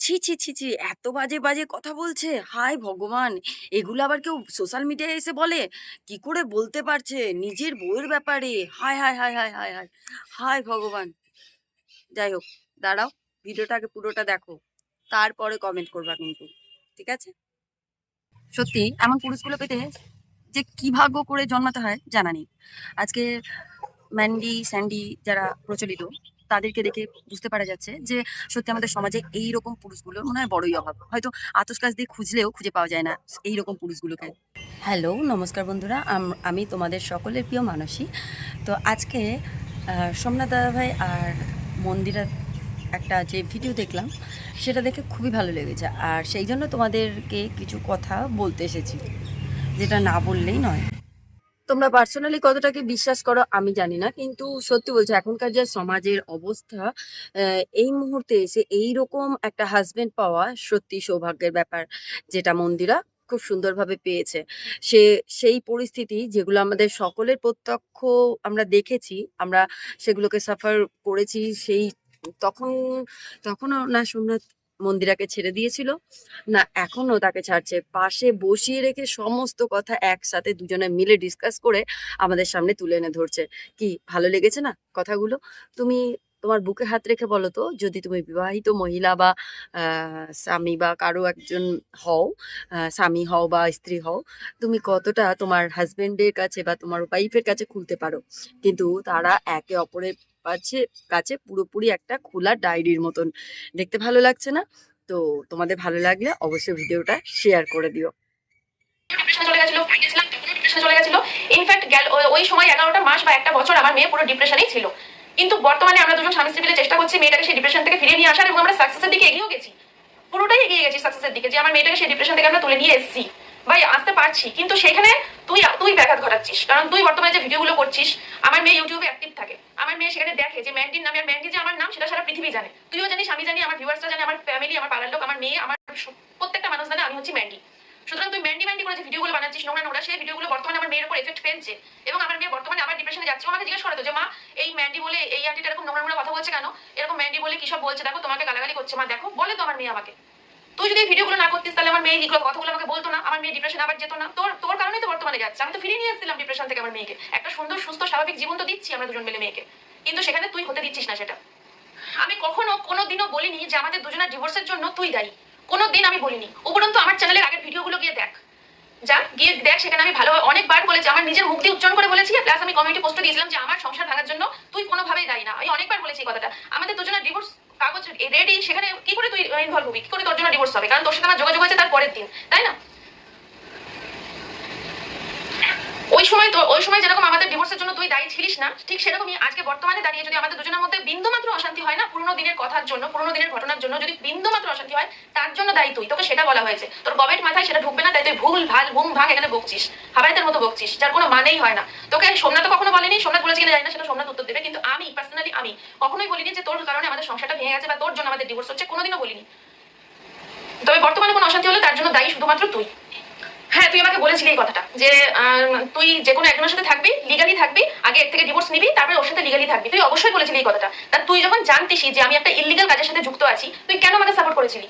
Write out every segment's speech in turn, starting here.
ছি ছি ছি ছি, এত বাজে বাজে কথা বলছে। হায় ভগবান, এগুলো আবার কেউ সোশ্যাল মিডিয়ায় এসে বলে? কি করে বলতে পারছে? নিজের বউয়ের ব্যাপারে। হায় হায় হায় হায় হায় হায় হায় ভগবান। যাই হোক, দাঁড়াও, ভিডিওটাকে পুরোটা দেখো। তারপরে কমেন্ট করবা কিন্তু, ঠিক আছে? সত্যি, এমন পুরুষগুলো পেতে যে কি ভাগ্য করে জন্মাতে হয় জানা নেই। আজকে ম্যান্ডি স্যান্ডি যারা প্রচলিত, তাদেরকে দেখে বুঝতে পারা যাচ্ছে যে সত্যি আমাদের সমাজে এই রকম পুরুষগুলো মনে হয় বড়ই অভাব। হয়তো আতস কাজ দিয়ে খুঁজলেও খুঁজে পাওয়া যায় না এই রকম পুরুষগুলোকে। হ্যালো নমস্কার বন্ধুরা। আম- তোমাদের সকলের প্রিয় মানসী। তো আজকে সোমনাথ দাদাভাই আর মন্দিরা একটা যে ভিডিও দেখলাম, সেটা দেখে খুবই ভালো লেগেছে। আর সেই জন্য তোমাদেরকে কিছু কথা বলতে এসেছি, যেটা না বললেই নয়। তোমরা পার্সোনালি কতটাকে বিশ্বাস করো আমি জানি না। কিন্তু সত্যি বলছি, এখনকার যে সমাজের অবস্থা এই মুহূর্তে এসে এই রকম একটা হাজবেন্ড পাওয়া সত্যি সৌভাগ্যের ব্যাপার, যেটা মন্দিরা খুব সুন্দরভাবে পেয়েছে। সে, সেই পরিস্থিতি যেগুলো আমাদের সকলের প্রত্যক্ষ আমরা দেখেছি, আমরা সেগুলোকে সাফার করেছি, সেই তখন, তখনও না সোমনাথ মন্দিরাকে ছেড়ে দিয়েছিল। না এখনও তাকে ছাড়ছে। পাশে বসিয়ে রেখে সমস্ত কথা একসাথে দুজনে মিলে ডিসকাস করে আমাদের সামনে তুলে এনে ধরছে। কি, ভালো লেগেছে না কথাগুলো? তুমি তোমার বুকে হাত রেখে বলো তো, যদি তুমি বিবাহিত মহিলা বা স্বামী বা কারও একজন হও স্বামী হও বা স্ত্রী হও, তুমি কতটা তোমার হাজবেন্ডের কাছে বা তোমার ওয়াইফের কাছে খুলতে পারো। কিন্তু তারা একে অপরের কাছে কাছে পুরোপুরি একটা খোলা ডায়েরির মতন। দেখতে ভালো লাগছে না? তো তোমাদের ভালো লাগলে অবশ্যই ভিডিওটা শেয়ার করে দিও। ওই সময় এগারোটা মাস বা একটা বছর আমার মেয়ে পুরো ডিপ্রেশনেই ছিল। কিন্তু বর্তমানে আমরা দুজন স্বামী স্ত্রী চেষ্টা করছি মেয়েটাকে সেই ডিপ্রেশন থেকে ফিরিয়ে নিয়ে আসার এবং আমরা সাকসেসের দিকে এগিয়েও গেছি। পুরোটাই এগিয়ে গেছি সাকসেসের দিকে। যে আমার মেয়েটাকে সেই ডিপ্রেশন থেকে আমরা তুলে নিয়ে এসেছি। ভাই, আসতে পারছি, কিন্তু সেখানে তুই তুই ব্যাঘাত ঘটাচ্ছিস। কারণ তুই বর্তমানে যে ভিডিওগুলো করছিস, আমার মেয়ে ইউটিউবে অ্যাক্টিভ থাকে। আমার মেয়ে সেখানে দেখে যে ম্যান্ডির নামে, আর ম্যান্ডি যে আমার নাম, সেটা সারা পৃথিবী জানে। তুইও জানিস, আমি জানি, আমার ভিউয়ার্সরা জানে, আমার ফ্যামিলি আমার পাড়ার লোক, আমার মেয়ে, আমার প্রত্যেকটা মানুষ জানে আমি হচ্ছি ম্যান্ডি সুতরাং তুই ম্যান্ডি ম্যান্ডি করে যে ভিডিওগুলো বানাচ্ছিস, নোংরা নোংরা, সেই ভিডিওগুলো বর্তমানে আমার মেয়ের উপর এফেক্ট ফেলছে। এবং আমার মেয়ে বর্তমানে আবার ডিপ্রেশনে যাচ্ছে। আমাকে জিজ্ঞেস করে তো যে, মা, এই ম্যান্ডি বলে, এই আন্টিটা এরকম নোংরা নোংরা কথা বলছে কেন? এরকম ম্যান্ডি বলে কি সব বলছে? দেখো, তোমাকে গালাগালি করছে। মা, দেখো, বলে তো আমার মেয়ে আমাকে। তুই যদি ভিডিওগুলো না করতিস, তাহলে আমার মেয়ে এইগুলো কথাগুলো আমাকে বলতো না, আমার মেয়ে ডিপ্রেশন আবার যেত না। তোর তোর কারণেই তো বর্তমানে যাচ্ছে। আমি তো ফিরিয়ে নিয়ে এসেছিলাম ডিপ্রেশন থেকে আমার মেয়েকে। একটা সুন্দর, সুস্থ, স্বাভাবিক জীবন তো দিচ্ছি আমরা দুজন মিলে মেয়েকে। কিন্তু সেখানে তুই হতে দিচ্ছিস না সেটা। আমি কখনো কোনো দিনও বলিনি যে আমাদের দুজনের ডিভোর্সের জন্য তুই দায়ী। কোনো দিন আমি বলিনি। উপরন্তু আমার চ্যানেলের আগের ভিডিওগুলো গিয়ে দেখ। যা, গিয়ে দেখ, সেখানে আমি ভালো অনেকবার বলেছি, আমার নিজের মুক্তি উচ্চারণ করে বলেছি প্লাস আমি কমিউনিটি পোস্টে দিয়েছিলাম যে আমার সংসার ভাঙার জন্য তুই কোনোভাবেই দায়ী না। আমি অনেকবার বলেছি কথাটা। আমাদের দুজনের ডিভোর্স রেডি সেখানে কি করে তুই ইনভলভ হবি? কি করে তোর জন্য ডিভোর্স হবে? কারণ তোর সাথে আমার যোগাযোগ হয়েছে তার পরের দিন, তাই না? ওই সময় তো ওই সময় যেরকম আমাদের ডিভোর্সের জন্য তুই দায়ী ছিলিস না, ঠিক সেরকমই আজকে বর্তমানে দাঁড়িয়ে যদি আমাদের দুজনের মধ্যে বিন্দু মাত্র অশান্তি হয় না, পুরোনো দিনের কথার জন্য, পুরোনো দিনের ঘটনার জন্য যদি বিন্দু মাত্র অশান্তি হয়, তার জন্য দায়ী তুই। তোকে সেটা বলা হয়েছে। তোর গবেট মাথায় সেটা ঢুকবে না, তাই তুই ভুল, ভালো, ভুম ভাগ এখানে বকছিস। হাবাইতের মতো বকছিস, যার কোনো মানেই হয় না। তোকে সোমনাথ কখনো বলেনি, সোমনাথ বলেছে কিনা জানি না, সেটা সোমনাথ উত্তর দেবে। কিন্তু আমি পার্সোনালি আমি, কখনোই বলিনি যে তোর কারণে আমাদের সংসারটা ভেঙে গেছে বা তোর জন্য আমাদের ডিভোর্স হচ্ছে, কোনোদিনও বলিনি। তবে বর্তমানে কোনো অশান্তি হলে তার জন্য দায়ী শুধুমাত্র তুই। হ্যাঁ তুই আমাকে বলেছিলি এই কথাটা যে তুই যে কোনো একজনের সাথে থাকবি লিগালি থাকবি, আগে এর থেকে ডিভোর্স নিবি, তারপরে ওর সাথে লিগালি থাকবি। তুই অবশ্যই বলেছিলি এই কথাটা। তা তুই যখন জানতিসই যে আমি একটা ইলিগাল কাজের সাথে যুক্ত আছি, তুই কেন আমাকে সাপোর্ট করেছিলি?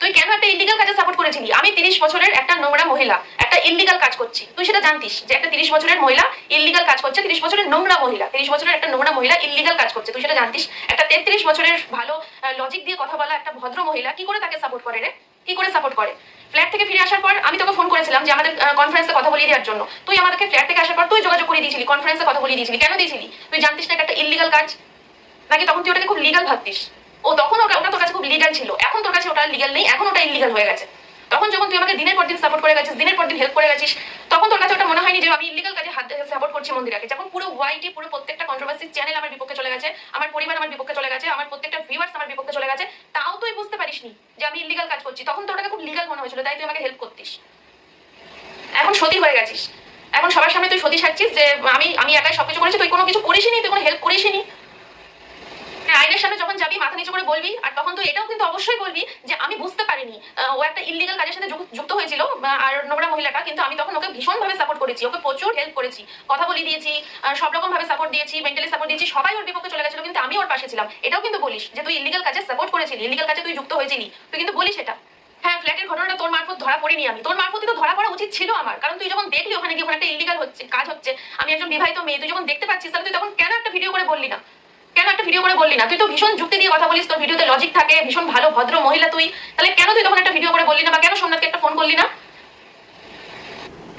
তুই কেন একটা ইলিগাল কাজে সাপোর্ট করেছিলি? আমি তিরিশ বছরের একটা নোংরা মহিলা, একটা ইলিগাল কাজ করছি। তুই সেটা জানতিস যে একটা তিরিশ বছরের মহিলা ইলিগাল কাজ করছে, তিরিশ বছরের নোংরা মহিলা, তিরিশ বছরের একটা নোংরা মহিলা ইলিগাল কাজ করছে। তুই সেটা জানতিস? একটা তেত্রিশ বছরের ভালো লজিক দিয়ে কথা বলা একটা ভদ্র মহিলা কি করে তাকে সাপোর্ট করে রে? কি করে সাপোর্ট করে? ফ্ল্যাট থেকে ফিরে আসার পর আমি তোকে ফোন করেছিলাম যে আমাদের কনফারেন্সে কথা বলিয়ে দেওয়ার জন্য। তুই আমাদেরকে ফ্ল্যাট থেকে আসার পর তুই যোগাযোগ করে দিয়েছিলি কনফারেন্সে কথা বলিয়ে দিয়েছিলি। কেন দিয়েছিলি? তুই জানতিস না একটা ইলিগাল কাজ? নাকি তখন তুই ওটাকে খুব লিগাল ভাবতিস? ও তখন ওটা ওটা তোর কাছে খুব লিগাল ছিল। এখন তোর কাছে ওটা লিগাল নেই, এখন ওটা ইলিগাল হয়ে গেছে। তখন যখন তুই আমাকে দিনের পর দিন সাপোর্ট করে গেছিস, দিনের পর দিন হেল্প করে গেছিস তখন তোর কাছে ওটা মনে হয়নি যে আমি ইলিগাল কাজে হাত সাপোর্ট করছি মন্দিরাকে। যখন পুরো ওয়াইটি পুরো প্রত্যেকটা কন্ট্রোভার্সি চ্যানেল আমার বিপক্ষে চলে গেছে, আমার পরিবার আমার বিপক্ষে চলে গেছে, আমার প্রত্যেকটা ভিউয়ার্স আমার বিপক্ষে চলে গেছে, তাও তুই বুঝতে পারিসনি যে আমি ইলিগাল কাজ করছি। তখন তোর ওটাকে খুব লিগাল মনে হয়েছিল, তাই তুই আমাকে হেল্প করতিস। এখন সতী হয়ে গেছিস। এখন সবার সামনে তুই সতী সাজছিস যে আমি আমি একাই সবকিছু করেছি, তুই কোনো কিছু করিসনি, তুই কোনো হেল্প করিসনি। সামনে যখন যাবি, মাথা নিচু করে বলবি, আর তখন তুই এটাও কিন্তু অবশ্যই বলবি যে আমি বুঝতে পারিনি। ও একটা ইলিগাল কাজের সাথে যুক্ত হয়েছিল আর নোংরা মহিলাটা, কিন্তু আমি তখন ওকে ভীষণভাবে সাপোর্ট করেছি, ওকে প্রচুর হেল্প করেছি। কথা বলে দিয়েছি সব রকম ভাবে সাপোর্ট দিয়েছি মেন্টালি সাপোর্ট দিয়েছি, সবাই ওর বিপক্ষে চলে গেছিল, কিন্তু আমি ওর পাশে ছিলাম। এটাও কিন্তু বলিস যে তুই ইলিগাল কাজে সাপোর্ট করেছিলি ইলিগাল কাজে তুই যুক্ত হয়েছিলি। তুই কিন্তু বলিস এটা। হ্যাঁ ফ্ল্যাটের ঘটনাটা তোর মারফত ধরা পড়িনি আমি। তোর মারফতই তো ধরা পড়া উচিত ছিল আমার। কারণ তুই যখন দেখলি ওখানে গিয়ে ওখানে একটা ইলিগাল হচ্ছে, কাজ হচ্ছে, আমি একজন বিবাহিত মেয়ে, তুই যখন দেখতে পাচ্ছিস, তাহলে তুই তখন কেন একটা ভিডিও করে বললি না? কেন একটা ভিডিও করে বললি না? তুই তো ভীষণ যুক্তি দিয়ে কথা বলিস, তোর ভিডিওতে লজিক থাকে, ভীষণ ভালো, ভদ্র মহিলা তুই। তাহলে কেন তুই তখন একটা ভিডিও করে বললি না? বা কেন সোমনাথকে একটা ফোন করলি না?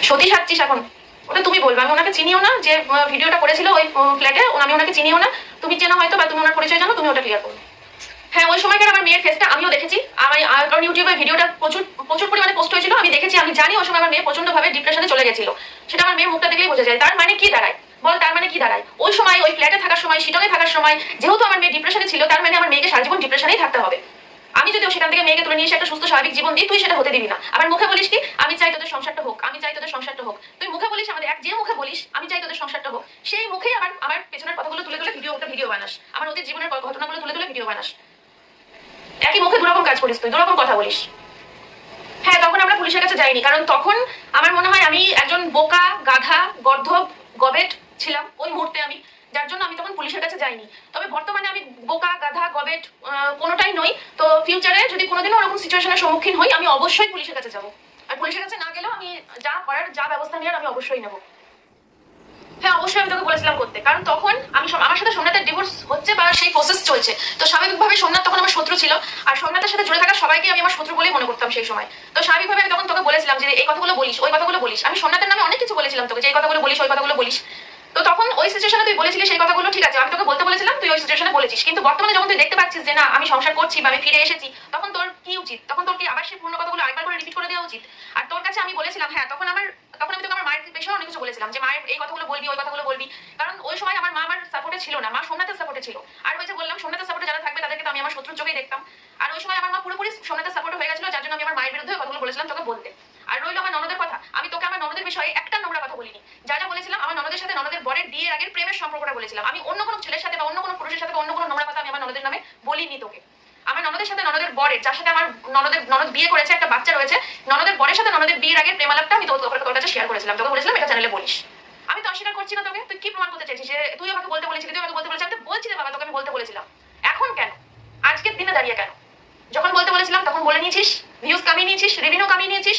সতী সাচ্ছিস এখন। ওটা তুমি বলবে। আমি ওনাকে চিনিও না যে ভিডিওটা করেছিল ওই ফ্ল্যাটে আমি ওনাকে চিনিও না। তুমি চেনো হয়তো বা তুমি ওনার পরিচয় জানো, তুমি ওটা ক্লিয়ার করো। হ্যাঁ ওই সময়কার আমার মেয়ের ফেসটা আমিও দেখেছি। আমি কারণ ইউটিউবে ভিডিওটা প্রচুর প্রচুর পরিমাণে পোস্ট হয়েছিল। আমি দেখেছি, আমি জানি ওই সময় আমার মেয়ে প্রচণ্ড ভাবে ডিপ্রেশনে চলে গেছিল। সেটা আমার মেয়ের মুখটা দেখলেই বোঝা যায়। তার মানে কি দাঁড়ায়? বল, তার মানে কি দাঁড়ায়? ওই সময়, ওই ফ্ল্যাটে থাকার সময় শিটংয়ে থাকার সময়, যেহেতু আমার মেয়ে ডিপ্রেশনে ছিল, তার মানে আমার মেয়েকে সারা জীবন ডিপ্রেশনেই থাকতে হবে। আমি যদি সেখান থেকে মেয়েকে তুলে নিয়ে একটা সুস্থ, স্বাভাবিক জীবন দিই, তুই সেটা হতে দিবি না। আবার মুখে বলিস কি, আমি চাই তোদের সংসারটা হোক, আমি চাই তোদের সংসারটা হোক। তুই মুখে বলিস, আমাদের এক যে মুখে বলিস, আমি চাই তোদের সংসারটা হোক। সেই মুখেই আবার, আমার পেছনের কথাগুলো তুলে তুলে ভিডিও একটা ভিডিও বানাস। আমার ওদের জীবনের ঘটনাগুলো তুলে তুলে ভিডিও বানাস। একই মুখে দুরকম কাজ করিস তুই, দুরকম কথা বলিস। হ্যাঁ তখন আমরা পুলিশের কাছে যাইনি, কারণ তখন আমার মনে হয় আমি একজন বোকা, গাধা, গর্ধব, গবেট ছিলাম ওই মুহূর্তে আমি। যার জন্য আমি তখন পুলিশের কাছে যাইনি। তবে বর্তমানে আমি বোকা, গাধা, গবেট কোনোটাই নই। তো ফিউচারে যদি কোনোদিনও ওরকম সিচুয়েশনের সম্মুখীন হই, আমি অবশ্যই পুলিশের কাছে যাব। আর পুলিশের কাছে না গেলেও আমি যা করার, যা ব্যবস্থা নেওয়ার, আমি অবশ্যই নেব। হ্যাঁ অবশ্যই আমি তোকে বলেছিলাম করতে। কারণ তখন আমি আমার সাথে সোমনাথের ডিভোর্স হচ্ছে বা সেই প্রসেস চলছে। তো স্বাভাবিকভাবে সোমনাথ তখন আমার শত্রু ছিল। আর সোমনাথের সাথে জুড়ে থাকা সবাইকে আমি আমার শত্রু বলেই মনে করতাম সেই সময়। তো স্বাভাবিকভাবে আমি তখন তোকে বলেছিলাম যে, এই কথাগুলো বলিস, ওই কথাগুলো বলিস। আমি সোমনাথের নামে অনেক কিছু বলেছিলাম তোকে যে, এই কথাগুলো বলিস, ওই কথাগুলো বলিস। তো তখন ওই সিচুয়েশনে তুই বলেছিলি সেই কথাগুলো, ঠিক আছে, আমি তোকে বলতে বলেছিলাম, তুই ওই সিচুয়েশনে বলেছিস। কিন্তু বর্তমানে যখন তুই দেখতে পাচ্ছিস যে না, আমি সংসার করছি বা আমি ফিরে এসেছি, তখন তোর কি উচিত? তখন তোর কি আবার সেই পূর্ণ কথাগুলো আরেকবার করে রিপিট করে দেওয়া উচিত? আর তোর কাছে আমি বলেছিলাম হ্যাঁ তখন আমার তখন আমি তোকে আমার মায়ের পেছনে অনেক কিছু বলেছিলাম, যে মায়ের এই কথাগুলো বলবি, ওই কথাগুলো বলবি। কারণ ওই সময় আমার মা আমার সাপোর্টে ছিল না, মা সোমনাথের সাপোর্টে ছিল। আর ওই যে বললাম, সোমনাথের সাপোর্টে যারা থাকবে, তাদেরকে তো আমি আমার শত্রুর চোখেই দেখতাম। আর ওই সময় আমার মা পুরোপুরি সোমনাথের সাপোর্টে হয়ে গেছিল, যার জন্য আমি আমার মায়ের বিরুদ্ধে কথাগুলো বলেছিলাম তোকে বলতে। আর রইল আমার ননদের কথা। আমি তোকে আমার ননদের বিষয়ে একটা নোংরা কথা বলিনি যা যা বলেছিলাম আমার ননদের সাথে ননদের বরের বিয়ের আগের প্রেমের সম্পর্কটা বলেছিলাম। আমি অন্য কোনো ছেলের সাথে বা অন্য কোনো পুরুষের সাথে অন্য কোনো নোংরা কথা আমি আমার ননদের নামে বলিনি তোকে। আমার ননদের সাথে ননদের বরের, যার সাথে আমার ননদের, ননদ বিয়ে করেছে, একটা বাচ্চা রয়েছে, ননদের বরের সাথে ননদের বিয়ের আগের প্রেমালাপটা আমি তোর তোর কাছে শেয়ার করেছিলাম। তোকে বলেছিলাম, এটা চ্যানেলে বলিস। আমি তো অস্বীকার করছি না তোকে। তুই কি প্রমাণ করতে চাইছিস যে তুই আমাকে বলতে বলেছিলি, তুই আমাকে বলতে বলেছিলি? আমি তো বলছি বাবা, তোকে আমি বলতে বলেছিলাম। এখন কেন? আজকের দিনে দাঁড়িয়ে কেন? যখন বলতে বলেছিলাম, তখন বলে নিয়েছিস ভিউজ কামিয়ে নিয়েছিস রেভিনিউ কামিয়ে নিয়েছিস।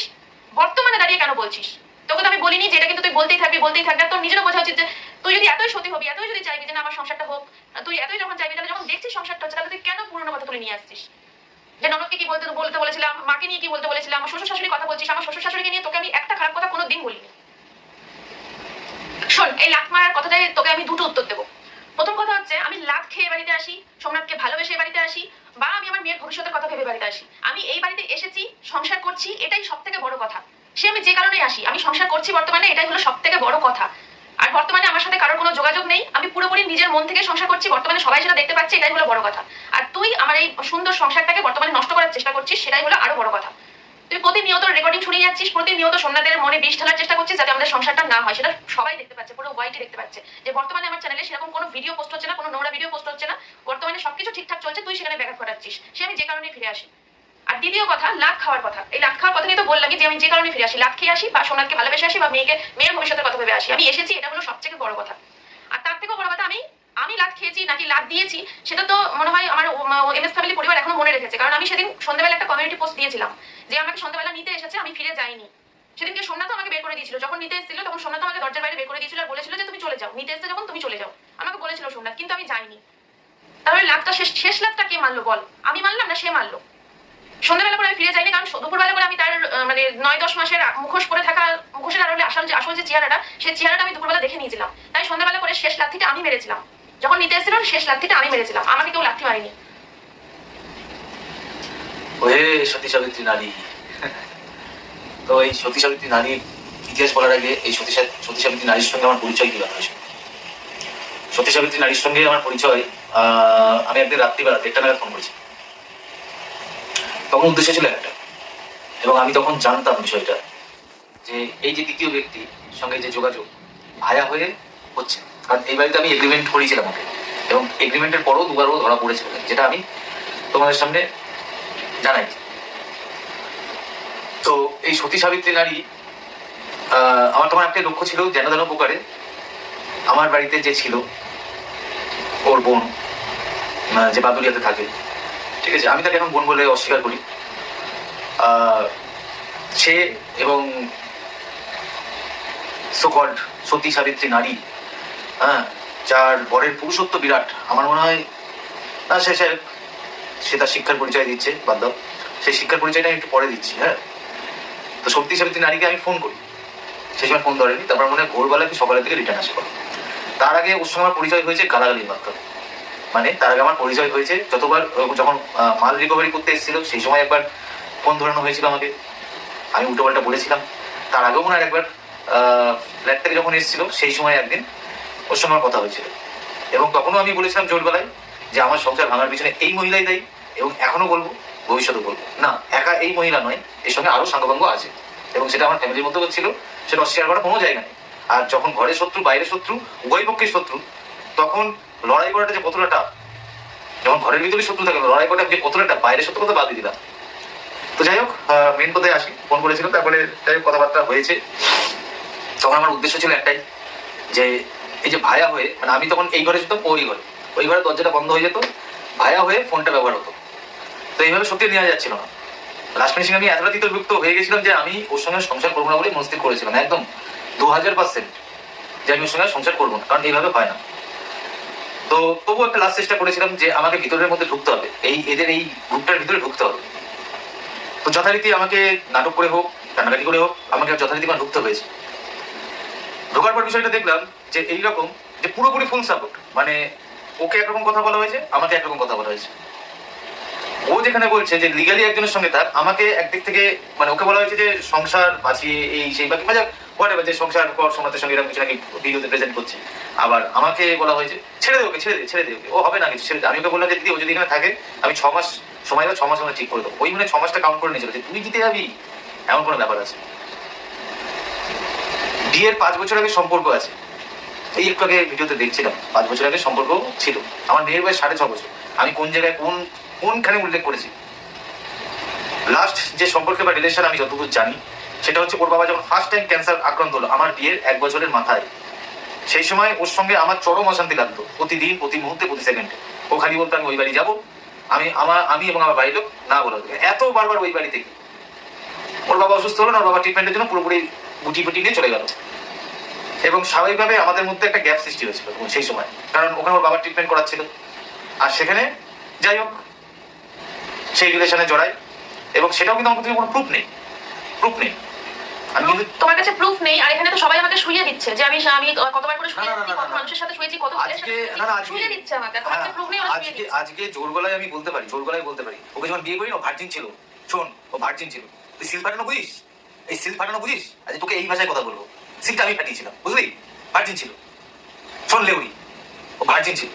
বর্তমানে দাঁড়িয়ে কেন বলছিস? তোকে তো আমি বলিনি যেটা কিন্তু তুই বলতেই থাকবি বলতেই থাকবি। তোর নিজেরও বোঝা উচিত যে তুই যদি এতই সতী হবি, এতই যদি চাইবি যে আমার সংসারটা হোক তুই এতই যখন চাইবি, তাহলে যখন দেখছিস সংসারটা হচ্ছে, তাহলে তুই কেন পুরনো কথা তুলে নিয়ে আসছিস? যে ননদকে কি বলতে বলতে বলেছিলাম, মাকে নিয়ে কি বলতে বলেছিলাম, আমার শ্বশুর শাশুড়ি কথা বলছিস, আমার শ্বশুর শাশুড়িকে নিয়ে তোকে আমি একটা খারাপ কথা কোনো দিন বলিনি। শোন, এই লাখ মারার কথাটাই তোকে আমি দুটো উত্তর দেবো। প্রথম কথা হচ্ছে, আমি লাভ খেয়ে বাড়িতে আসি, সোমনাথকে ভালোবেসে বাড়িতে আসি, বা আমি আমার মেয়ের ভবিষ্যতের কথা ভেবে বাড়িতে আসি। আমি এই বাড়িতে এসেছি, সংসার করছি, এটাই সব থেকে বড় কথা। সে আমি যে কারণে আসি, আমি সংসার করছি বর্তমানে, এটাই হলো সব থেকে বড় কথা। আর বর্তমানে আমার সাথে কারোর কোনো যোগাযোগ নেই। আমি পুরোপুরি নিজের মন থেকে সংসার করছি, বর্তমানে সবাই সেটা দেখতে পাচ্ছে এটাই হলো বড় কথা। আর তুই আমার এই সুন্দর সংসারটাকে বর্তমানে নষ্ট করার চেষ্টা করছিস, সেটাই হলো আরও বড় কথা। তুই প্রতিনিয়ত রেকর্ডিং শুনে যাচ্ছিস, প্রতিনিয়ত সোমনাথের মনে বিষ ঢালার চেষ্টা করছিস যাতে আমাদের সংসারটা না হয়। সেটা সবাই দেখতে পাচ্ছে, পুরো ওয়াইটি দেখতে পাচ্ছে। যে বর্তমানে আমার চ্যানেলে সেরকম কোনো ভিডিও পোস্ট হচ্ছে না, কোনো নোংরা ভিডিও পোস্ট হচ্ছে না। বর্তমানে সবকিছু ঠিকঠাক চলছে, তুই সেখানে ব্যাঘাত ঘটাচ্ছিস। সে আমি যে কারণে ফিরে আসি। আর দ্বিতীয় কথা লাভ খাওয়ার কথা। এই লাভ খাওয়ার কথা নিয়ে তো বললামই যে আমি যে কারণে ফিরে আসি লাভ খেয়ে আসি বা সোমনাথকে ভালোবেসে আসি বা মেয়েকে, মেয়ের ভবিষ্যতের কথা ভেবে আসি। আমি এসেছি, এটা হলো সবথেকে বড় কথা। আর তার থেকেও বড় কথা, আমি আমি লাভ খেয়েছি নাকি লাভ দিয়েছি, সেটা তো মনে হয় আমার এম এস ফ্যামিলি পরিবার এখনও মনে রেখেছে। কারণ আমি সেদিন সন্ধ্যাবেলা একটা কমিউনিটি পোস্ট দিয়েছিলাম যে আমাকে সন্ধ্যাবেলা নিতে এসেছে, আমি ফিরে যাইনি। সেদিনকে সোমনাথ আমাকে বের করে দিয়েছিল। যখন নিতে এসেছিল, তখন সোমনাথ আমাকে দরজার বাইরে বের করে দিয়েছিল আর বলেছিল যে, তুমি চলে যাও। নিতে এসে যখন, তুমি চলে যাও। আমাকে বলেছিল সোমনাথ, কিন্তু আমি যাইনি। তাহলে লাভটা শেষ শেষ লাভটা কে মানলো বল? আমি মানলাম না, সে মারলো? সন্ধ্যাবেলা করে ফিরে যাইনি, কারণ দুপুরবেলা করে আমি তার মানে নয় দশ মাসের মুখোশ পরে থাকা, মুখোশের আড়লে আসল যে আসল যে চেহারাটা, সেই চেহারাটা আমি দুপুরবেলা দেখে নিয়েছিলাম। তাই সন্ধ্যাবেলা করে শেষ লাথিটা আমি মেরেছিলাম। যখন নিতে এসেছিল শেষ লাথিটা আমি মেরেছিলাম। আমাকে কেউ লাথি মারিনি। ওহে সতী সাবিত্রী নারী। তো এই সতী সাবিত্রী নারীর ইতিহাস বলার আগে এই সতী সতী সাবিত্রী নারীর সঙ্গে আমার পরিচয় কীভাবে হয়েছিল সতী সাবিত্রী নারীর সঙ্গে আমার পরিচয় আমি একদিন রাত্রিবেলা দেড়টা নাগাদ ফোন করেছি তখন উদ্দেশ্য ছিল একটা। এবং আমি তখন জানতাম বিষয়টা যে এই যে দ্বিতীয় ব্যক্তি সঙ্গে যে যোগাযোগ, ভায়া হয়ে হচ্ছে। কারণ এই বাড়িতে আমি এগ্রিমেন্ট করেছিলাম ওকে। এবং এগ্রিমেন্টের পরও দুবারও ধরা পড়েছে বলে যেটা আমি তোমাদের সামনে জানাই। তো এই সতী সাবিত্রী নারী আমার তখন একটা লক্ষ্য ছিল যেন যেন প্রকারে আমার বাড়িতে যে ছিল, ওর বোন যে বাদুরিয়াতে থাকে ঠিক আছে, আমি তাকে এখন বোন বলে অস্বীকার করি। সে এবং সোকল্ড সতী সাবিত্রী নারী হ্যাঁ যার বরের পুরুষত্ব বিরাট, আমার মনে হয়, না, সে সে সে তার শিক্ষার পরিচয় দিচ্ছে, বাদ দাও। সেই শিক্ষার পরিচয়টা আমি একটু পরে দিচ্ছি হ্যাঁ। তো সত্যি সাবিত্রী নারীকে আমি ফোন করি। সেই সময় ফোন ধরেনি, তারপর মনে হয় ভোরবেলা কি সকালের দিকে রিটার্ন আসে তার আগে ওর সঙ্গে আমার পরিচয় হয়েছে গালাগালির মাধ্যমে মানে তার আগে আমার পরিচয় হয়েছে। যতবার যখন মাল রিকভারি করতে এসেছিল, সেই সময় একবার ফোন ধরানো হয়েছিল আমাকে। আমি উল্টো পাল্টা বলেছিলাম। তার আগেও মনে একবার ফ্ল্যাট থেকে যখন এসেছিল, সেই সময় একদিন ওর সঙ্গে আমার কথা হয়েছিল। এবং তখনও আমি বলেছিলাম জোর গলায় যে আমার সংসার ভাঙার পিছনে এই মহিলাই দায়ী এবং এখনও বলব ভবিষ্যতে বলব। না, একা এই মহিলা নয়, এর সঙ্গে আরও সাঙ্গভঙ্গ আছে। এবং সেটা আমার ফ্যামিলির মধ্যেও ছিল, সেটা অস্বীকার করার কোনো জায়গা নেই। আর যখন ঘরের শত্রু, বাইরের শত্রু, উভয় পক্ষের শত্রু, তখন লড়াই করাটা যে কতটা tough, যখন ঘরের ভিতরে শত্রু থাকে লড়াই করাটা যে কতটা tough, বাইরের শত্রু কথা বাদ দিলাম। তো যাই হোক মেন কথায় আসি ফোন করেছিলাম তারপরে যাই হোক কথাবার্তা হয়েছে। তখন আমার উদ্দেশ্য ছিল একটাই যে এই যে ভায়া হয়ে মানে আমি তখন এই ঘরে যেতাম ওই ঘরে। ওই ঘরে দরজাটা বন্ধ হয়ে যেত ভায়া হয়ে ফোনটা ব্যবহার হতো। তো এইভাবে সত্যি নেওয়া যাচ্ছিল না। লাস্ট ফিনিশিং আমি এতটা তিতরযুক্ত হয়ে গেছিলাম যে আমি ওর সঙ্গে সংসার করব না বলে মনস্থির করেছিলাম একদম দু হাজার পার্সেন্ট যে আমি ওর সঙ্গে সংসার করব না কারণ এইভাবে হয় না। তো তবুও একটা লাস্ট চেষ্টা করেছিলাম যে আমাকে ভিতরের মধ্যে ঢুকতে হবে। এই এদের এই গ্রুপটার ভিতরে ঢুকতে হবে। তো যথারীতি আমাকে নাটক করে হোক, কান্নাকাটি করে হোক, আমাকে যথারীতি আমার ঢুকতে হয়েছে। ঢোকার পর বিষয়টা দেখলাম যে এইরকম যে পুরোপুরি ফুল সাপোর্ট মানে ওকে একরকম কথা বলা হয়েছে, আমাকে একরকম কথা বলা হয়েছে। ও যেখানে বলছে যে লিগালি একজনের সঙ্গে তার, আমাকে একদিক থেকে মানে ওকে বলা হয়েছে যে সংসার বাঁচিয়ে এই সেই বাকি মানে যে সংসার কর, সমাজের সঙ্গে এরকম কিছু নাকি ভিডিওতে প্রেজেন্ট করছে। আবার আমাকে বলা হয়েছে, ছেড়ে দে ওকে, ছেড়ে দে ছেড়ে দে ও হবে না কিছু, ছেড়ে দে। আমি ওকে বললাম যে, দিদি, ও যদি এখানে থাকে, আমি ছ মাস সময় দাও ছ মাস আমরা ঠিক করে দেবো। ওই মানে ছ মাসটা কাউন্ট করে নিয়েছিল যে, তুই জিতে যাবি? এমন কোনো ব্যাপার আছে। বিয়ের পাঁচ বছর আগে সম্পর্ক আছে। এই একটু আগে ভিডিওতে দেখছিলাম, পাঁচ বছর আগে সম্পর্ক ছিল। আমার মেয়ের বয়স সাড়ে ছ বছর। আমি কোন জায়গায় কোন, কোনখানে উল্লেখ করেছি? লাস্ট যে সম্পর্কে বা রিলেশন আমি যতদূর জানি, সেটা হচ্ছে ওর বাবা যখন ফার্স্ট টাইম ক্যান্সার আক্রান্ত হলো, আমার বিয়ের এক বছরের মাথায়। সেই সময় ওর সঙ্গে আমার চরম অশান্তি লাগতো। প্রতিদিন, প্রতি মুহূর্তে, প্রতি সেকেন্ডে। ও খালি বলতো, আমি ওই বাড়ি যাব। আমি আমার, আমি এবং আমার বাড়ির লোক না বলো এত বারবার ওই বাড়ি থেকে ওর বাবা অসুস্থ হলো না, ওর বাবা ট্রিটমেন্টের জন্য পুরোপুরি গুটি ফুটি নিয়ে চলে গেল। এবং স্বাভাবিকভাবে আমাদের মধ্যে একটা গ্যাপ সৃষ্টি হয়েছিল সেই সময়। কারণ ওখানে ওর বাবা ট্রিটমেন্ট করাচ্ছিল। আর সেখানে যাই হোক, সেই রিলেশনে জড়াই। এবং সেটাও কিন্তু আমার কোনো প্রুফ নেই। প্রুফ নেই। তোমার কাছে প্রুফ নেই আর এখানে তো সবাই আমাকে শুয়ে দিচ্ছে যে আমি আমি কতবার করে শুয়ে দিচ্ছি কত মানুষের সাথে শুয়েছি কত ছেলের সাথে শুয়ে দিচ্ছে আমাকে। তোমার কাছে হ্যাঁ, প্রুফ নেই ওরা শুয়ে আজকে দিচ্ছে। আজকে জোর গলায় আমি বলতে পারি জোর গলায় বলতে পারি। ওকে যখন বিয়ে করি না ভার্জিন ছিল। শোন ও ভার্জিন ছিল। তুই সিল ফাটানো বুঝিস? এই সিল ফাটানো বুঝিস? আজ তোকে এই ভাষায় কথা বলব। সিলটা আমি ফাটিয়েছিলাম বুঝলি? ভার্জিন ছিল। শোন লেউরি ও ভার্জিন ছিল।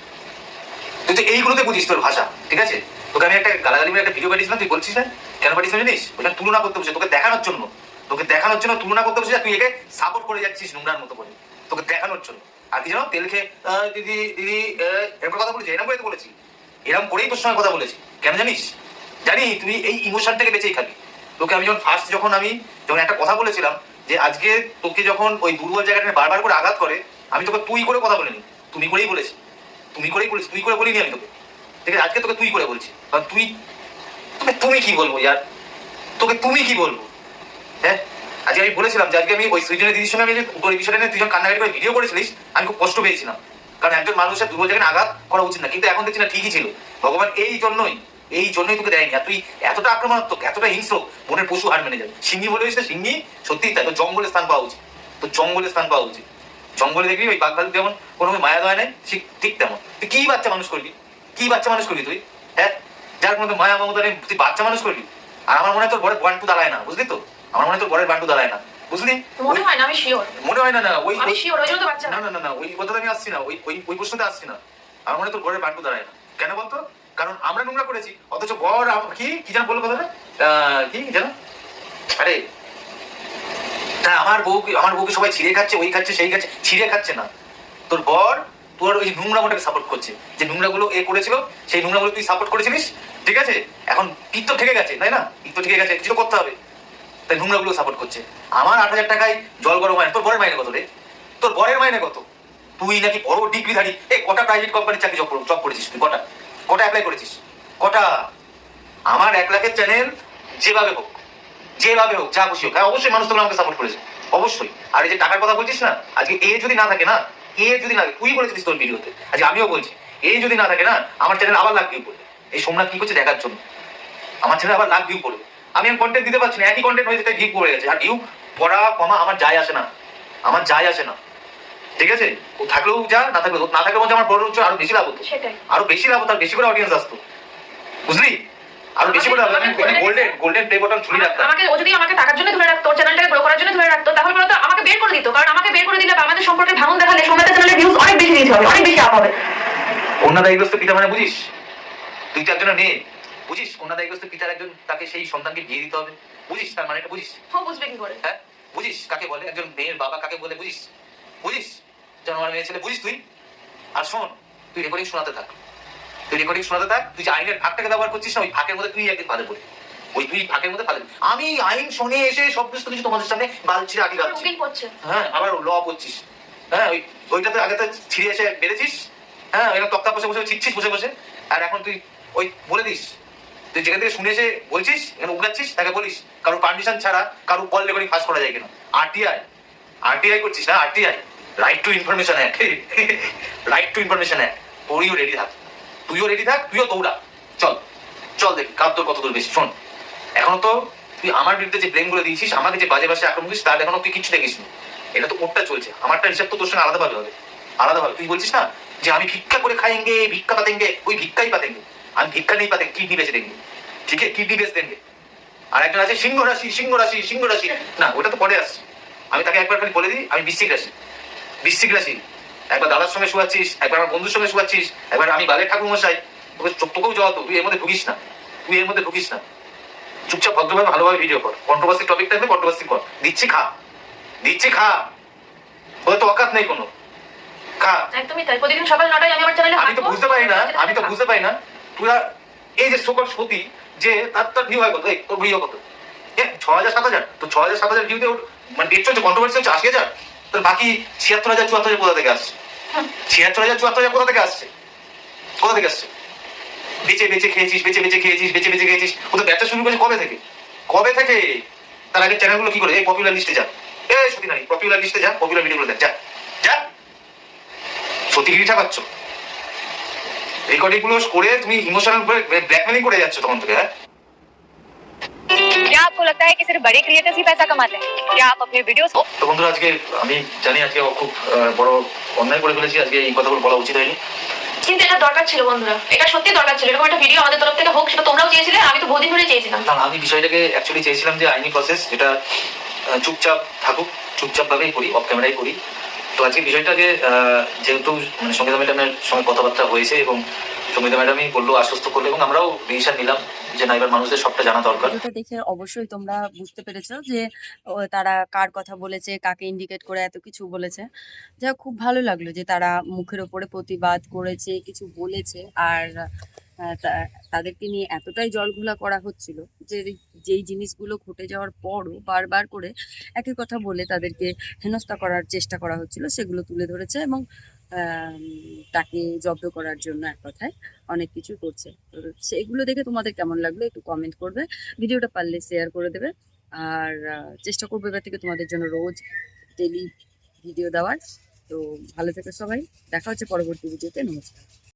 তুই তো এইগুলোতে বুঝিস তোর ভাষা ঠিক আছে? তোকে আমি একটা গালাগালি মেরে একটা ভিডিও পাঠিয়েছিলাম তুই বলছিস না? কেন পাঠিয়েছিলাম জানিস? ওখানে তুলনা করতে বসে তোকে দেখানোর জন্য। তোকে দেখানোর জন্য তুলনা করতে বসে তুই একে সাপোর্ট করে যাচ্ছিস নোংরার মতো করে। তোকে দেখানোর জন্য। আর কি জানো, তেল খেয়ে দিদি দিদি এরকম কথা বলেছি, এরকম করে তো বলেছি। এরকম করেই তোর সঙ্গে কথা বলেছি। কেন জানিস? জানি, তুই এই ইমোশন থেকে বেঁচেই খাবি। তোকে আমি যখন ফার্স্ট যখন আমি যখন একটা কথা বলেছিলাম যে আজকে তোকে যখন ওই দুর্বল জায়গাটা বারবার করে আঘাত করে, আমি তোকে তুই করে কথা বলিনি। তুমি করেই বলেছি। তুমি করেই বলেছি, তুই করে বলিনি আমি তোকে। ঠিক আছে, আজকে তোকে তুই করে বলছি। কারণ তুই তুমি কি বলব, ইয়ার? তোকে তুমি কি বলব? হ্যাঁ? আজকে আমি বলেছিলাম যে, আজকে আমি ওই সুইজনের দিদির সঙ্গে আমি বিষয়টা নিয়ে যখন কান্নাকাটি করে ভিডিও করেছিলিস, আমি খুব কষ্ট পেয়েছিলাম। কারণ একজন মানুষের দুর্বল জায়গায় আঘাত করা উচিত না। কিন্তু এখন দেখছি না, ঠিকই ছিল। ভগবান এই জন্যই এই জন্যই তোকে দেয়নি। আর তুই এতটা আক্রমণাত্মক, এতটা হিংস্র, মনের পশু হার মেনে যাবে। সিঙ্গি বলে হয়েছে সিংহি, সত্যিই তাই। তোর জঙ্গলে স্থান পাওয়া উচিত। তোর জঙ্গলে স্থান পাওয়া উচিত। জঙ্গলে দেখবি ওই বাঘ যেমন কোনো মায়া দয়া নেই ঠিক ঠিক তেমন। তুই কি বাচ্চা মানুষ করবি? কি বাচ্চা মানুষ করবি তুই? হ্যাঁ? যার কোনো মায়া মমতা নেই, তুই বাচ্চা মানুষ করবি? আর আমার মনে হয় তোর বড় বান্টু দাঁড়ায় না, বুঝলি তো? আমার মনে হয় তোর বড়ের বান্টু দাঁড়ায় না। বুঝলি? মনে হয় না আমি শিওর মনে হয় না না ওই আমি শিওর ওই জন্য তো বাচ্চা না না না ওই কথাটা আমি আসছি না। ওই ওই ওই প্রশ্নতে আসছি না। আমার মনে হয় তোর বরের বান্টু দাঁড়ায় না। কেন বলতো? কারণ আমরা নোংরা করেছি। অথচ বর কি? কি যেন বলল কথাটা? কি? যেন? আরে হ্যাঁ আমার বউ আমার বউকে সবাই ছিঁড়ে খাচ্ছে ওই খাচ্ছে সেই খাচ্ছে ছিঁড়ে খাচ্ছে না। তোর বর তোর ওই নোংরামোটাকে সাপোর্ট করছে। যে নোংরাগুলো এ করেছিল সেই নোংরাগুলো তুই সাপোর্ট করেছিলিস ঠিক আছে? এখন পিত্ত ঠেকে গেছে তাই না? পিত্ত ঠেকে গেছে কিছু করতে হবে। তাই নোংরাগুলো সাপোর্ট করছে। আমার আট হাজার টাকায় জল গরম মাইনে তোর বরের মাইনে কত রে? তোর বরের মাইনে কত? তুই নাকি বড় ডিগ্রিধারী এই কটা প্রাইভেট কোম্পানির চাকরি জব জব করেছিস তুই? কটা? কটা অ্যাপ্লাই করেছিস? কটা? আমার এক লাখের চ্যানেল যেভাবে হোক যেভাবে হোক, যা খুশি হোক। হ্যাঁ অবশ্যই মানুষ তোমরা আমাকে সাপোর্ট করেছে। অবশ্যই। আর এই যে টাকার কথা বলছিস না, আজকে এ যদি না থাকে না এ যদি না তুই বলেছিস তোর ভিডিওতে। আজকে আমিও বলছি এ যদি না থাকে না, আমার চ্যানেল আবার ভিউ করবে এই সোমনাথ কি করছে দেখার জন্য? আমার চ্যানেল আবার ভিউ করবে আমি আমি কন্টেন্ট দিতে পারছি না একই কন্টেন্ট তাই ভিউ পড়ে গেছে। আর ভিউ পড়া কমা আমার যায় আসে না। আমার যায় আসে না। ঠিক আছে? থাকলেও যা না থাকলেও না থাকলে আমার বড় হচ্ছে আরও বেশি লাভ হতো। আরও বেশি লাভ হতো আর বেশি করে অডিয়েন্স আসতো। বুঝলি? আরও বেশি করে আমাকে- গোল্ডেন গোল্ডেন প্লে বাটন ছুরি রাখতাম। আমাকে ও যদি আমাকে টাকার জন্য ধরে রাখতো চ্যানেলটাকে গ্রো করার জন্য ধরে রাখতো তাহলে বলতো আমাকে বের করে দিত। কারণ আমাকে বের করে দিলে বা আমাদের সম্পর্কে ভাঙন দেখালে সোমনাথের চ্যানেলের ভিউজ অনেক বেশি রিচ হবে অনেক বেশি আপ হবে। কন্যাদায়গ্রস্ত পিতা মানে বুঝিস? তুই তো একজনের মেয়ে। বুঝিস? কন্যাদায়গ্রস্ত পিতার একজন তাকে সেই সন্তানকে বিয়ে দিতে হবে। বুঝিস তার মানে এটা বুঝিস? ও বুঝবে কি করে? হ্যাঁ? বুঝিস? কাকে বলে? একজন মেয়ের বাবা কাকে বলে? বুঝিস? বুঝিস? যেন আমার মেয়ে ছেলে বুঝিস তুই? আর শোন তুই রেকর্ডিং শোনাতে থাক। তুই রেকর্ডিং শোনাতে থাক। তুই যে আইনের ফাঁকটাকে ব্যবহার করছিস না ওই ফাঁকের মধ্যে তুই একদিন ফাঁদে পড়ি ওই তুই ফাঁকের মধ্যে ফাঁদে। আমি আইন শুনে এসে সব কিছু কিছু তোমাদের সামনে গাল ছিঁড়ে আগে গাচ্ছি হ্যাঁ আবার ল করছিস। হ্যাঁ ওই ওইটাতে আগে তো ছিঁড়ে এসে বেড়েছিস হ্যাঁ ওইরকম তক্তা বসে বসে ছিটছিস বসে বসে। আর এখন তুই ওই বলে দিস। তুই যেখান থেকে শুনে এসে বলছিস এখানে উগলাচ্ছিস তাকে বলিস, কারোর পারমিশন ছাড়া কারও কল রেকর্ডিং ফাঁস করা যায় কিনা। আরটিআই আরটিআই করছিস না? RTI right to information act right to information act তোরইও ready থাক। তুইও রেডি থাক তুইও দৌড়া। চল চল দেখ কার তোর কত দূর বেশি। শোন, এখনও তো তুই আমার বিরুদ্ধে যে ব্লেমগুলো দিয়েছিস, আমাকে যে বাজে বাসে আক্রমণ করিস তার এখনও তুই কিছু দেখিস নি। এটা তো ওরটা চলছে। আমারটা হিসাব তো তোর সঙ্গে আলাদাভাবে হবে। আলাদাভাবে। তুই বলছিস না যে আমি ভিক্ষা করে খাইঙ্গে ভিক্ষা পাতেঙ্গে, ওই ভিক্ষাই পাতেঙ্গে। আমি ভিক্ষা নেই পাতেঙ্গে কিডনি বেঁচে দেঙ্গে ঠিক আছে কিডনি বেচ দেঙ্গে আর একজন আছে সিংহ রাশি সিংহ রাশি সিংহ রাশি। না ওটা তো পরে আসছে। আমি তাকে একবার খালি বলে দিই আমি বৃশ্চিক রাশি। বৃশ্চিক রাশি। একবার দাদার সঙ্গে শুয়াচ্ছিস একবার আমার বন্ধুর সঙ্গে শুয়াচ্ছিস একবার আমি বালের ঠাকুর মশাই তোকে তোকেও জড়াতো তুই এর মধ্যে ঢুকিস না। তুই এর মধ্যে ঢুকিস না। চুপচাপ ভদ্রভাবে ভালোভাবে ভিডিও কর। কন্ট্রোভার্সি টপিক থাকলে কন্ট্রোভার্সি কর। দিচ্ছি খা। দিচ্ছি খা। ওদের তো অকাত নেই কোনো। খা। একদমই তাই প্রতিদিন সকাল নটায় আমি আমার চ্যানেলে আমি তো বুঝতে পারি না আমি তো বুঝতে পারি না তোরা এই যে সকল সতী, যে তার তার ভিউ হয় কত? এই, তোর ভিউ কত? ছ হাজার সাত হাজার তো ছ হাজার সাত হাজার ভিউতে মানে ডেট চলছে কন্ট্রোভার্সি হচ্ছে আশি হাজার। তোর বাকি ছিয়াত্তর হাজার, চুয়াত্তর হাজার কোথা থেকে আসছে? ছিয়াত্তর হাজার, চুয়াত্তর হাজার কোথা থেকে আসছে? কোথা থেকে আসছে? বেঁচে বেঁচে খেয়েছিস, বেঁচে বেঁচে খেয়েছিস, বেঁচে বেঁচে খেয়েছিস। ও তো ব্যবসা শুরু করেছে কবে থেকে? কবে থেকে? তার আগে চ্যানেলগুলো কি করে? এই পপুলার লিস্টে যা। এ সত্যি নাই পপুলার লিস্টে যা পপুলার ভিডিওগুলো দেখ, যা যা। সত্যিগিরি ঠাকাচ্ছ? রেকর্ডিং গুলো করে তুমি ইমোশনাল ব্ল্যাকমেলিং করে যাচ্ছ তখন থেকে হ্যাঁ क्या आपको लगता है कि सिर्फ बड़े क्रिएटर्स ही पैसा कमाते हैं क्या आप अपने वीडियोस को তো বন্ধুরা আজকে আমি জানি আজকে ও খুব আহ, বড় অন্যায় করে ফেলেছি আজকে এই কথাগুলো বলা উচিত হয়নি কিন্তু এটা দরকার ছিল বন্ধুরা এটা সত্যি দরকার ছিল এরকম একটা ভিডিও আমাদের তরফ থেকে হোক সেটা তোমরাও চেয়েছিলে আমি তো বহুদিন ধরে চেয়েছিলাম না আমি বিষয়টাকে অ্যাকচুয়ালি চেয়েছিলাম যে আইনি প্রসেস যেটা আহ, চুপচাপ থাকুক চুপচাপ ভাবেই করি অফ ক্যামেরাই করি তো আজকে বিষয়টাকে আহ, যেহেতু মানে সঙ্গীতা ম্যাডামের সঙ্গে কথাবার্তা হয়েছে এবং সঙ্গীতা ম্যাডামই বলল আশ্বস্ত করল এবং আমরাও ডিসিশন নিলাম যে না এবার মানুষদের সবটা জানা দরকার। ভিডিওটা দেখে অবশ্যই তোমরা বুঝতে পেরেছ যে তারা কার কথা বলেছে কাকে ইন্ডিকেট করে এত কিছু বলেছে। যা খুব ভালো লাগল যে তারা মুখের ওপরে প্রতিবাদ করেছে কিছু বলেছে। আর তাদেরকে নিয়ে এতটাই জলঘোলা করা হচ্ছিল যে যেই জিনিসগুলো ঘটে যাওয়ার পরও বারবার করে একই কথা বলে তাদেরকে হেনস্থা করার চেষ্টা করা হচ্ছিল, সেগুলো তুলে ধরেছে এবং তাকে জব্দ করার জন্য এক কথায় অনেক কিছু করছে। সেগুলো দেখে তোমাদের কেমন লাগল একটু কমেন্ট করবে, ভিডিওটা পারলে শেয়ার করে দেবে। আর চেষ্টা করবে এবার থেকে তোমাদের জন্য রোজ ডেলি ভিডিও দেওয়ার। তো ভালো থেকো সবাই, দেখা হচ্ছে পরবর্তী ভিডিওতে নমস্কার।